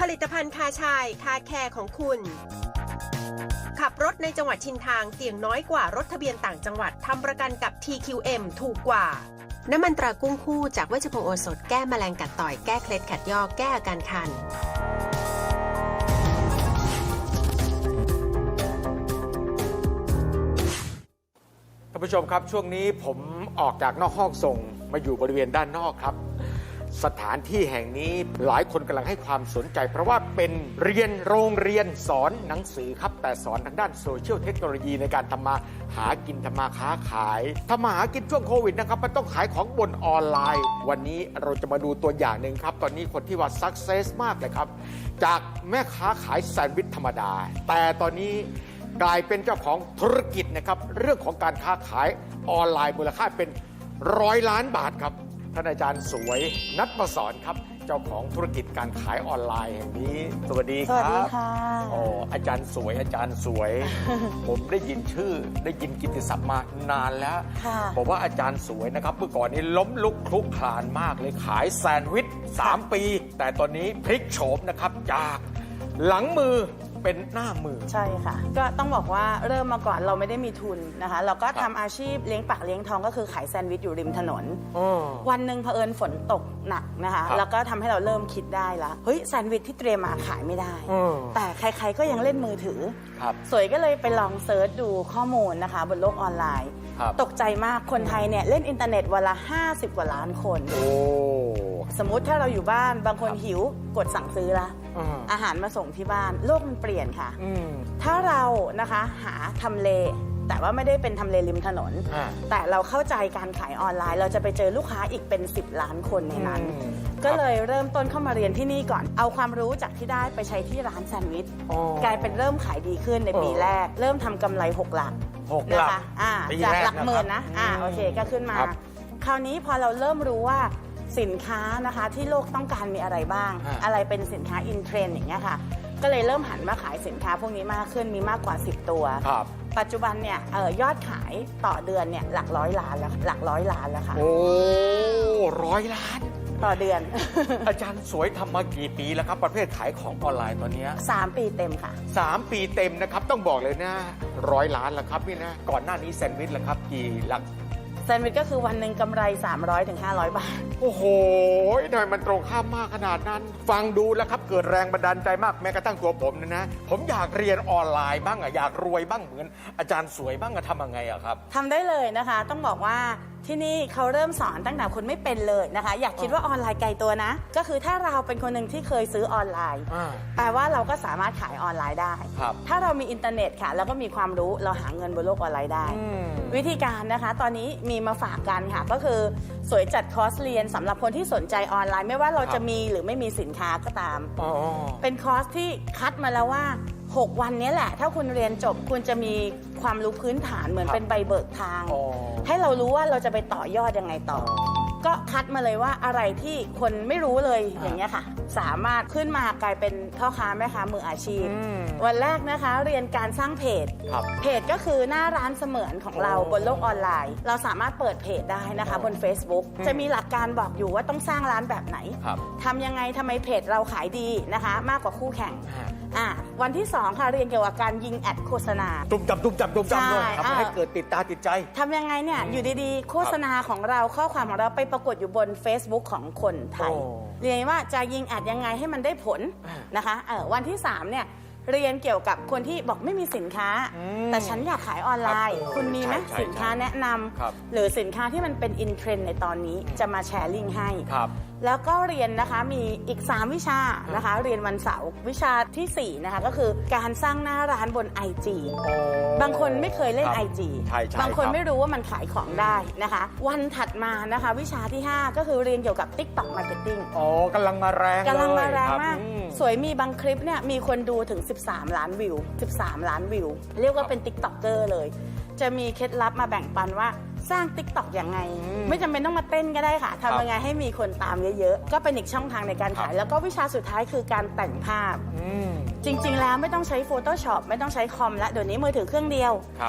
ผลิตภัณฑ์คาชายคาแคร์ของคุณ ขับรถในจังหวัดชินทางเสี่ยงน้อยกว่ารถทะเบียนต่างจังหวัดทำประกันกับ TQM ถูกกว่า น้ำมันตรากุ้งคู่จากเวชพงศ์โอสถแก้แมลงกัดต่อยแก้เคล็ดขัดยอกแก้อาการคันท่านผู้ชมครับช่วงนี้ผมออกจากนอกห้องส่งมาอยู่บริเวณด้านนอกครับ สถานที่แห่งนี้หลายคนกำลังให้ความสนใจ เพราะว่าเป็นเรียนโรงเรียนสอนหนังสือครับ แต่สอนทางด้านโซเชียลเทคโนโลยีในการทำมาหากินทำมาค้าขายทำมาหากินช่วงโควิดนะครับมันต้องขายของบนออนไลน์ วันนี้เราจะมาดูตัวอย่างหนึ่งครับ ตอนนี้คนที่ว่าสักเซสมากเลยครับ จากแม่ค้าขายแซนด์วิชธรรมดา แต่ตอนนี้กลายเป็นเจ้าของธุรกิจนะครับเรื่องของการค้าขายออนไลน์มูลค่าเป็นร้อยล้านบาทครับ ท่านอาจารย์สวยนัดมาสอนครับ เจ้าของธุรกิจการขายออนไลน์แห่งนี้ สวัสดีสควัสรัดีบค่ะอ๋ออาจารย์สวยอาจารย์สวย ผมได้ยินชื่อได้ยินกิตติศัพท์มานานแล้วค่ะบอกว่าอาจารย์สวยนะครับเมื่อก่อนนี้ล้มลุกคลุกคลานมากเลยขายแซนด์วิช3ปี แต่ตอนนี้พลิกโฉมนะครับจากหลังมือ เป็นหน้ามือ ใช่ค่ะ ก็ต้องบอกว่าเริ่มมาก่อนเราไม่ได้มีทุนนะคะ เราก็ทำอาชีพเลี้ยงปากเลี้ยงท้องก็คือขายแซนด์วิชอยู่ริมถนน อ๋อ วันหนึ่งเผอิญฝนตกหนักนะคะ ครับแล้วก็ทำให้เราเริ่มคิดได้ละเฮ้ยแซนด์วิชที่เตรียมมาขายไม่ได้ อืม แต่ใครๆก็ยังเล่นมือถือ ครับ สวยก็เลยไปลองเซิร์ชดูข้อมูลนะคะ บนโลกออนไลน์ ครับ ตกใจมากคนไทยเนี่ยเล่นอินเทอร์เน็ตวันละ 50 กว่าล้านคน โอ้ สมมุติถ้าเราอยู่บ้านบางคนครับหิวกดสั่งซื้อละอ่า อาหารมาส่งที่บ้านโลกมันเปลี่ยนค่ะ อืม ถ้าเรานะคะหาทำเล แต่ว่าไม่ได้เป็นทำเลริมถนน อ่าแต่เราเข้าใจการขายออนไลน์ เราจะไปเจอลูกค้าอีกเป็น 10 ล้านคนในนั้น อืม ก็เลยเริ่มต้นเข้ามาเรียนที่นี่ก่อน เอาความรู้จากที่ได้ไปใช้ที่ร้านแซนด์วิช อ๋อ กลายเป็นเริ่มขายดีขึ้นในปีเออแรก เริ่มทำกำไร 6 หลักหกหลักนะคะอ่าปีจากแรกหลักหมื่นนะนะครับอ่าอืมโอเคก็ขึ้นมา ครับคราวนี้พอเราเริ่มรู้ว่า สินค้านะคะที่โลกต้องการมีอะไรบ้าง ฮะ อะไรเป็นสินค้าอินเทรนด์อย่างเงี้ยค่ะ ก็เลยเริ่มหันมาขายสินค้าพวกนี้มากขึ้นมีมากกว่า 10 ตัว ครับ ปัจจุบันเนี่ยเออยอดขายต่อเดือนเนี่ยหลักร้อยล้านแล้วหลักร้อยล้านแล้วค่ะ โอ้ร้อยล้าน ต่อเดือน อาจารย์สวยทำมากี่ปีแล้วครับ ประเภทขายของออนไลน์ตอนเนี้ยสามปีเต็มค่ะ สามปีเต็มนะครับ ต้องบอกเลยนะร้อยล้านแล้วครับนี่นะ ก่อนหน้านี้แซนด์วิชแล้วครับกี่หลัก แซนด์วิชก็คือวันหนึ่งกำไร 300-500ถึง500 บาท โอ้โหทำไมมันตรงข้ามมากขนาดนั้น ฟังดูแล้วครับเกิดแรงบันดาลใจมากแม้กระทั่งตัวผมเนยนะ ผมอยากเรียนออนไลน์บ้างอะอยากรวยบ้างเหมือน อาจารย์สวยบ้างอะทำยังไงอะครับ ทำได้เลยนะคะ ต้องบอกว่าที่นี่เขาเริ่มสอนตั้งแต่คนไม่เป็นเลยนะคะ อยากคิดว่าออนไลน์ไกลตัวนะ ก็คือถ้าเราเป็นคนหนึ่งที่เคยซื้อออนไลน์ อ่า แปลว่าเราก็สามารถขายออนไลน์ได้ ครับ ถ้าเรามีอินเทอร์เน็ตค่ะ แล้วก็มีความรู้เราหาเงินบนโลกออนไลน์ได้ อืม วิธีการนะคะตอนนี้มีมาฝากกันค่ะ ก็คือสวยจัดคอร์สเรียนสำหรับคนที่สนใจออนไลน์ ไม่ว่าเราครับ จะมีหรือไม่มีสินค้าก็ตาม อ๋อ เป็นคอร์สที่คัดมาแล้วว่า 6 วันนี้แหละ ถ้าคุณเรียนจบคุณจะมีความรู้พื้นฐานเหมือนครับเป็นใบเบิกทางอ๋อให้เรารู้ว่าเราจะไปต่อยอดยังไงต่อ ก็คัดมาเลยว่าอะไรที่คนไม่รู้เลยอ่าอย่างเงี้ยค่ะ สามารถขึ้นมากลายเป็นพ่อค้าแม่ค้ามืออาชีพอืมวันแรกนะคะเรียนการสร้างเพจครับเพจก็คือหน้าร้านเสมือนของเราโอ้บนโลกออนไลน์ เราสามารถเปิดเพจได้นะคะบน Facebook อืมจะมีหลักการบอกอยู่ว่าต้องสร้างร้านแบบไหนครับทำยังไงทำไมเพจเราขายดีนะคะ มากกว่าคู่แข่ง อ่าอะวันที่ 2 ค่ะเรียนเกี่ยวกับการยิงแอดโฆษณา ตุ้มจับตุ้มจับตุ้มจับเลยใช่ทำอ่าให้เกิดติดตาติดใจทำยังไงเนี่ย อยู่ดีๆ โฆษณาของเราข้อความของเราไปปรากฏอยู่บน Facebook ของคนไทย โอ้ เรียนว่าจะยิงแอดยังไงให้มันได้ผลอ่านนะคะเออวันที่ 3 เนี่ย เรียนเกี่ยวกับคนที่บอกไม่มีสินค้า อืมแต่ฉันอยากขายออนไลน์ ครับคุณมีไหมใช่ใช่สินค้าแนะนครับำหรือสินค้าที่มันเป็นอินเทรนด์ในตอนนี้จะมาแชร์ลิงก์ให้ ครับแล้วก็เรียนนะคะมีอีก 3 วิชานะคะ เรียนวันเสาร์วิชาทีสี่4นะคะก็คือการสร้างหน้าร้านบน IG บางคนไม่เคยเล่น ครับ IG ใช่ใช่บางคนครับ ไม่รู้ว่ามันขายของได้นะคะ วันถัดมานะคะ วิชาที่ 5 ก็คือเรียนเกี่ยวกับ TikTok Marketing อ๋อกำลังมาแรงกำลังมาเยแรงคบมากอืม สวยมีบางคลิปเนี่ยมีคนดูถึง13 ล้านวิว 13 ล้านวิว เรียกว่าเป็น TikToker เลย จะมีเคล็ดลับมาแบ่งปันว่าสร้าง TikTok ยังไงอืมไม่จำเป็นต้องมาเต้นก็ได้ค่ะครับทำยังไงให้มีคนตามเยอะๆ ก็เป็นอีกช่องทางในการครัขายบแล้วก็วิชาสุดท้ายคือการแต่งภาพอืมจริง ๆ แล้วไม่ต้องใช้ Photoshop ไม่ต้องใช้คอมแล้วเดี๋ยวนี้มือถือเครื่องเดียวครับ